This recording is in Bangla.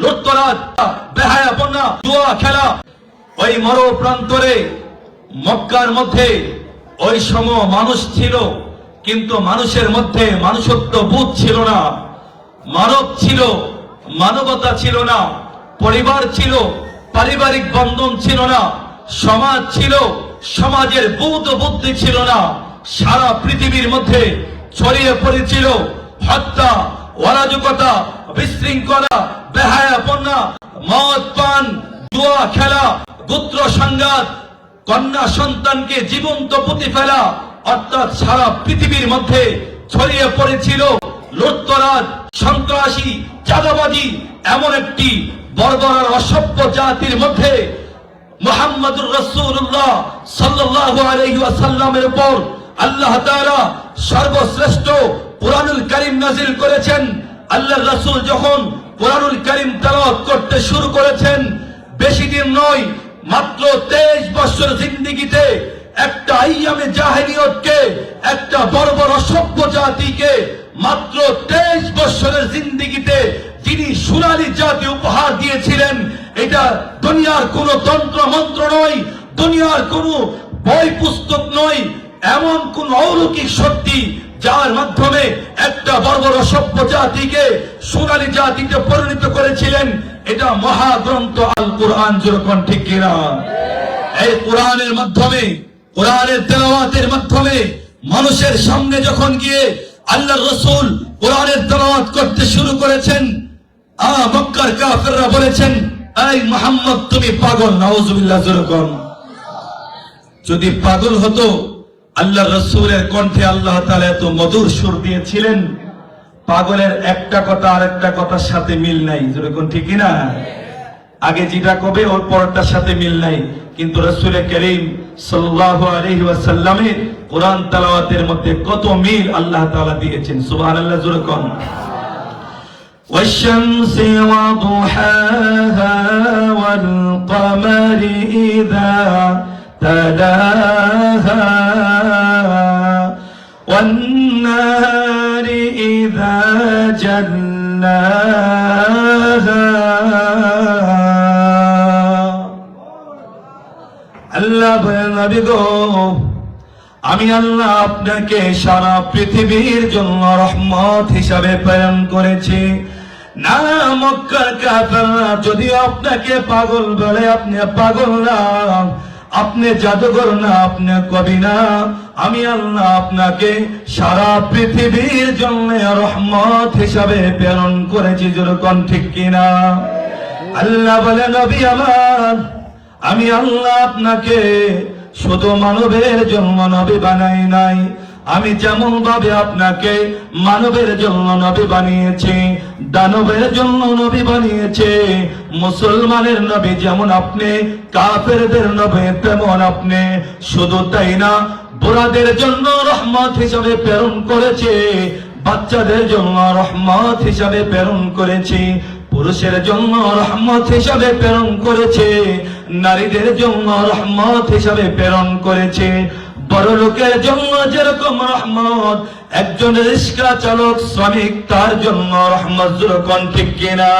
লুটতরাজ মক্কার মধ্যে ওই মানুষ ছিল, কিন্তু মানুষের মধ্যে মানুষত্ব বোধ ছিল না, মানব ছিল, মানবতা ছিল না, পরিবার ছিল, পারিবারিক বন্ধন ছিল না, সমাজ ছিল, সমাজের বোধ বুদ্ধি ছিল না, সারা পৃথিবীর মধ্যে ছড়িয়ে পড়েছিল হত্যা অরাজকতা, বিশৃঙ্খলা, বেহায়াপনা, মদ, পান, জুয়া, খেলা, গোত্র সংঘাত, কন্যা সন্তানকে জীবন্ত পুঁতি ফেলা, অর্থাৎ সারা পৃথিবীর মধ্যে ছড়িয়ে পড়েছিল লুটতরাজ, সন্ত্রাসী, চাঁদাবাজি, এমন একটি বর্বরার অসভ্য জাতির মধ্যে মোহাম্মদুর রসুল্লাহ সাল্লাল্লাহু আলাইহি ওয়াসাল্লামের উপর আল্লাহ তাআলা সর্বশ্রেষ্ঠ কোরআনুল কারীম নাজিল করেছেন। আল্লাহ রাসূল যখন কোরআনুল কারীম তেলাওয়াত করতে শুরু করেছেন, বেশি দিন নয়, মাত্র 23 বছর জিন্দেগিতে একটা আইয়ামে জাহেলিয়তকে, একটা জাতিকে মাত্র 23 বছরের জিন্দেগিতে যিনি সোনালী জাতি উপহার দিয়েছিলেন, এটা দুনিয়ার কোন তন্ত্র মন্ত্র নয়, দুনিয়ার কোন বই পুস্তক নয়, এমন কোন অলৌকিক শক্তি যার মাধ্যমে একটা বড় সভ্য জাতিকে সোনালী জাতিতে পরিণত করেছিলেন, এটা মহাগ্রন্থ আল কোরআন যেরকম ঠিক কিনা? এই কোরআনের মাধ্যমে, কোরআনের তেলাওয়াতের মাধ্যমে মানুষের সামনে যখন গিয়ে আল্লাহ রসুল কোরআনের তেলাওয়াত করতে শুরু করেছেন মক্কার কাফেররা বলেছেন, এই মোহাম্মদ, তুমি পাগল, নাউজুবিল্লাহ, যেরকম। যদি পাগল হতো আল্লাহ রসুলের কণ্ঠে আল্লাহ তাআলা এত মধুর সুর দিয়েছিলেন পাগলের একটা কথা আর একটা কথার সাথে মিল নাই যেরকম ঠিকই না আগে যেটা কবে ওর পরটার সাথে মিল নাই কিন্তু রসুল করিম সাল্লাল্লাহু আলাইহি ওয়াসাল্লামের কোরআন তেলাওয়াতের মধ্যে কত মিল আল্লাহ তাআলা দিয়েছেন সুবহানাল্লাহ যেরকম والشمس وضحاها والقمر إذا تلاها আল্লাহ নবী গো, আমি আল্লাহ আপনাকে সারা পৃথিবীর জন্য রহমত হিসাবে প্রেরণ করেছি। না, মক্কার কাফেররা যদি আপনাকে পাগল বলে, আপনি পাগল না, আপনি জাদুঘর না, আপনি কবি না আমি আল্লাহ আপনাকে সারা পৃথিবীর জন্য রহমত হিসাবে প্রেরণ করেছি যেরকম ঠিক কিনা? আল্লাহ বলে, নবী আমার, আমি আল্লাহ আপনাকে শুধু মানবের জন্য নবী বানাই নাই, আমি যেমন ভাবে আপনাকে মানবের জন্য নবী বানিয়েছি, দানবের জন্য নবী বানিয়েছে, মুসলমানের নবী যেমন আপনি, কাফেরদের নবী তেমন আপনি, শুধু তাই না বুড়াদের জন্য রহমত হিসাবে প্রেরণ করেছে, বাচ্চাদের জন্য রহমত হিসাবে প্রেরণ করেছি, পুরুষের জন্য রহমত হিসাবে প্রেরণ করেছে, নারীদের জন্য রহমত হিসাবে প্রেরণ করেছে। বড় লোকের জন্য যেরকম রহমত, একজন রিক্সা চালক, শ্রমিক তার জন্য রহমত যেরকম ঠিক কিনা?